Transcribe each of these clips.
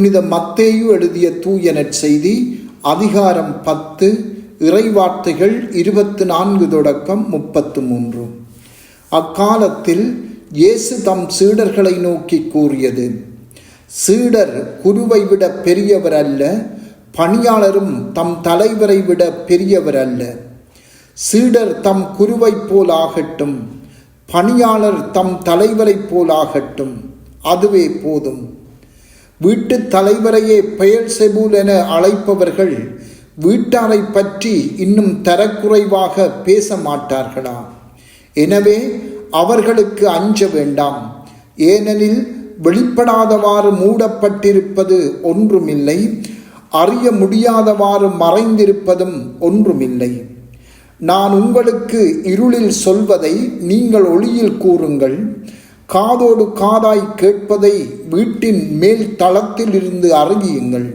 புனித மத்தேயு எழுதிய தூய நற்செய்தி அதிகாரம் பத்து இறைவார்த்தைகள் இருபத்து நான்கு தொடக்கம் முப்பத்து மூன்று அக்காலத்தில் இயேசு தம் சீடர்களை நோக்கி கூறியது சீடர் குருவை விட பெரியவர் அல்ல பணியாளரும் தம் தலைவரை விட பெரியவர் அல்ல. சீடர் தம் குருவைப் போல் ஆகட்டும் பணியாளர் தம் தலைவரைப் போல் ஆகட்டும் அதுவே போதும். வீட்டுத் தலைவரையே பெயர் செபூல் என அழைப்பவர்கள் வீட்டாரை பற்றி இன்னும் தரக்குறைவாக பேச மாட்டார்களா எனவே அவர்களுக்கு அஞ்ச வேண்டாம். ஏனெனில் வெளிப்படாதவாறு மூடப்பட்டிருப்பது ஒன்றுமில்லை அறிய முடியாதவாறு மறைந்திருப்பதும் ஒன்றுமில்லை. நான் உங்களுக்கு இருளில் சொல்வதை நீங்கள் ஒளியில் கூறுங்கள். காதோடு காதாய் கேட்பதை வீட்டின் மேல் தளத்தில் இருந்து அறிவியுங்கள்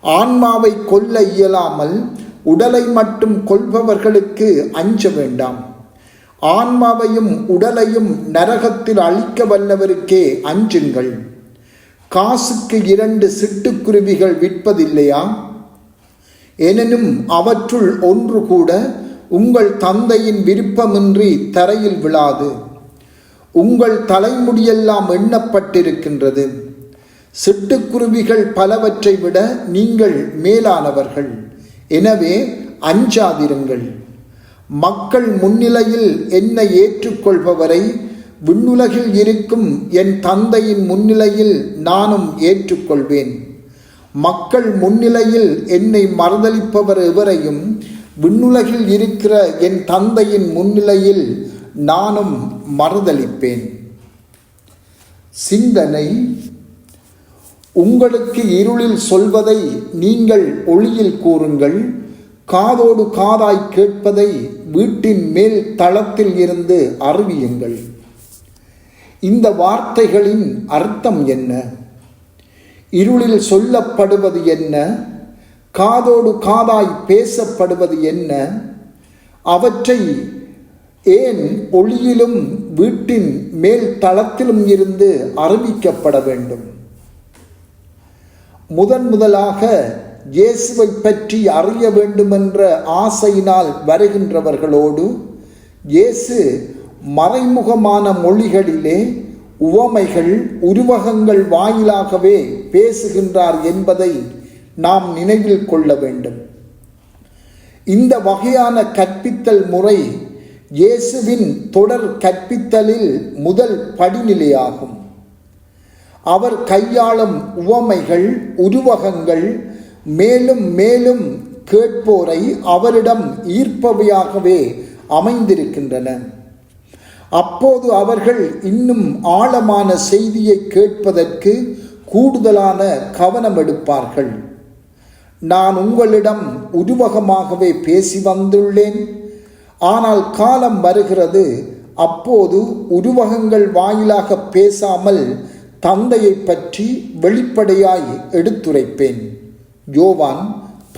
ஆன்மாவை கொல்ல இயலாமல் உடலை மட்டும் கொல்பவர்களுக்கு அஞ்ச வேண்டாம். ஆன்மாவையும் உடலையும் நரகத்தில் அழிக்க வல்லவருக்கே அஞ்சுங்கள். காசுக்கு இரண்டு சிட்டுக்குருவிகள் விற்பதில்லையா? எனினும் அவற்றுள் ஒன்று கூட உங்கள் தந்தையின் விருப்பமின்றி தரையில் விழாது. உங்கள் தலைமுடியெல்லாம் எண்ணப்பட்டிருக்கின்றது. சிட்டுக்குருவிகள் பலவற்றை விட நீங்கள் மேலானவர்கள். எனவே அஞ்சாதிருங்கள். மக்கள் முன்னிலையில் என்னை ஏற்றுக்கொள்பவரை விண்ணுலகில் இருக்கும் என் தந்தையின் முன்னிலையில் நானும் ஏற்றுக்கொள்வேன். மக்கள் முன்னிலையில் என்னை மறுதளிப்பவர் எவரையும் விண்ணுலகில் இருக்கிற என் தந்தையின் முன்னிலையில் நானும் மறுதளிப்பேன் சிந்தனை உங்களுக்கு இருளில் சொல்வதை நீங்கள் ஒளியில் கூறுங்கள் காதோடு காதாய் கேட்பதை வீட்டின் மேல் தளத்தில் இருந்து அறிவியுங்கள். இந்த வார்த்தைகளின் அர்த்தம் என்ன? இருளில் சொல்லப்படுவது என்ன? காதோடு காதாய் பேசப்படுவது என்ன? அவற்றை ஏன் ஒளியிலும் வீட்டின் மேல் தளத்திலும் இருந்து அறிவிக்கப்பட வேண்டும்? முதன் முதலாக இயேசுவை பற்றி அறிய வேண்டுமென்ற ஆசையினால் வருகின்றவர்களோடு இயேசு மறைமுகமான மொழிகளிலே உவமைகள் உருவகங்கள் வாயிலாகவே பேசுகின்றார் என்பதை நாம் நினைவில் கொள்ள வேண்டும். இந்த வகையான கற்பித்தல் முறை இயேசுவின் தொடர் கற்பித்தலில் முதல் படிநிலையாகும். அவர் கையாளும் உவமைகள் உருவகங்கள் மேலும் மேலும் கேட்போரை அவரிடம் ஈர்ப்பவையாகவே அமைந்திருக்கின்றன. அப்போது அவர்கள் இன்னும் ஆழமான செய்தியை கேட்பதற்கு கூடுதலான கவனம் எடுப்பார்கள். நான் உங்களிடம் உருவகமாகவே பேசி வந்துள்ளேன். ஆனால் காலம் வருகிறது. அப்போது உருவகங்கள் வாயிலாக பேசாமல் தந்தையை பற்றி வெளிப்படையாய் எடுத்துரைப்பேன். யோவான்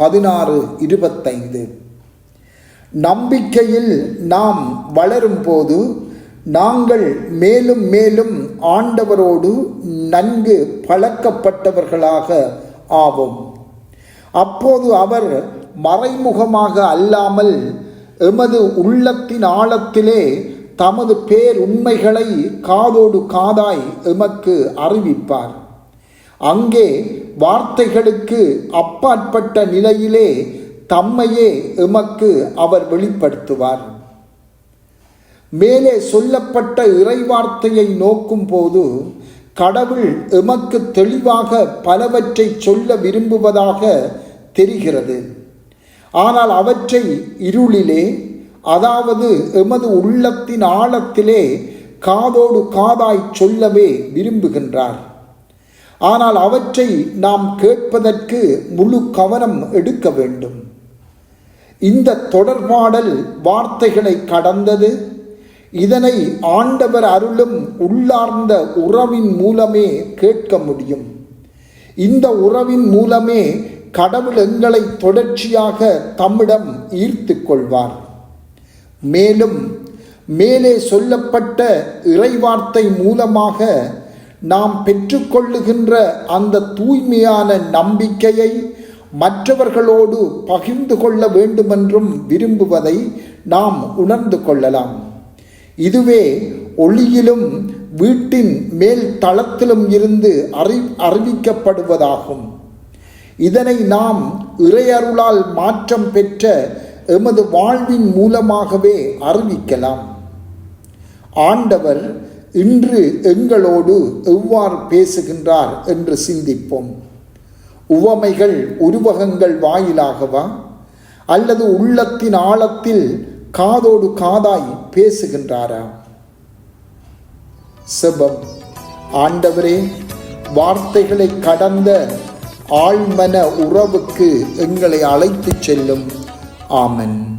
பதினாறு இருபத்தைந்து. நம்பிக்கையில் நாம் வளரும்போது நாங்கள் மேலும் மேலும் ஆண்டவரோடு நன்கு பழக்கப்பட்டவர்களாக ஆவோம். அப்போது அவர் மறைமுகமாக அல்லாமல் எமது உள்ளத்தின் ஆழத்திலே தமது பேர் உண்மைகளை காதோடு காதாய் எமக்கு அறிவிப்பார். அங்கே வார்த்தைகளுக்கு அப்பாற்பட்ட நிலையிலே தம்மையே எமக்கு அவர் வெளிப்படுத்துவார். மேலே சொல்லப்பட்ட இறைவார்த்தையை நோக்கும் போது கடவுள் எமக்கு தெளிவாக பலவற்றை சொல்ல விரும்புவதாக தெரிகிறது. ஆனால் அவற்றை இருளிலே அதாவது எமது உள்ளத்தின் ஆழத்திலே காதோடு காதாய் சொல்லவே விரும்புகின்றார். ஆனால் அவற்றை நாம் கேட்பதற்கு முழு கவனம் எடுக்க வேண்டும். இந்த தொடர்பாடல் வார்த்தைகளை கடந்தது இதனை ஆண்டவர் அருளும் உள்ளார்ந்த உறவின் மூலமே கேட்க முடியும். இந்த உறவின் மூலமே கடவுள் எங்களை தொடர்ச்சியாக தம்மிடம் ஈர்த்து கொள்வார் மேலும் மேலே சொல்லப்பட்ட இறைவார்த்தை மூலமாக நாம் பெற்றுக்கொள்ளுகின்ற அந்த தூய்மையான நம்பிக்கையை மற்றவர்களோடு பகிர்ந்து கொள்ள வேண்டுமென்றும் விரும்புவதை நாம் உணர்ந்து கொள்ளலாம். இதுவே ஒளியிலும் வீட்டின் மேல் தளத்திலும் இருந்து அறி அறிவிக்கப்படுவதாகும். இதனை நாம் இறையருளால் மாற்றம் பெற்ற எமது வாழ்வின் மூலமாகவே அறிவிக்கலாம். ஆண்டவர் இன்று எங்களோடு எவ்வாறு பேசுகின்றார் என்று சிந்திப்போம். உவமைகள் உருவகங்கள் வாயிலாகவா? அல்லது உள்ளத்தின் ஆழத்தில் காதோடு காதாய் பேசுகின்றாரா? செபம். ஆண்டவரே வார்த்தைகளை கடந்த ஆழ்மன உறவுக்கு எங்களை அழைத்துச் செல்லும். ஆமன்.